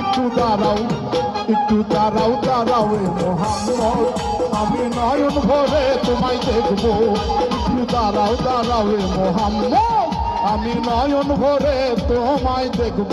একটু দাঁড়াও একটু দাঁড়াও দাঁড়াও মোহাম্মদ আমি নয়ন ভরে তোমায় দেখব। একটু দাঁড়াও দাঁড়াও মোহাম্মদ আমি নয়ন ভরে তোমায় দেখব।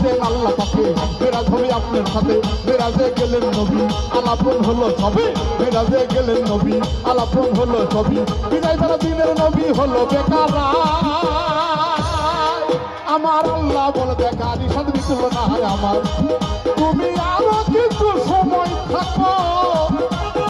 সাথে আল্লাহ তাকে মেরাজ হবে আপনার সাথে। মেরাজে গেলেন নবী, আলাপন হলো সবে। মেরাজে গেলেন নবী, আলাপন হলো সবই বিদায় তারা দিনের নবী হলো বেকার। আমার আল্লাহ বলে, দেখা, নিষাদ সাথে না হয় আমার। তুমি আরও কিছু সময় থাকো।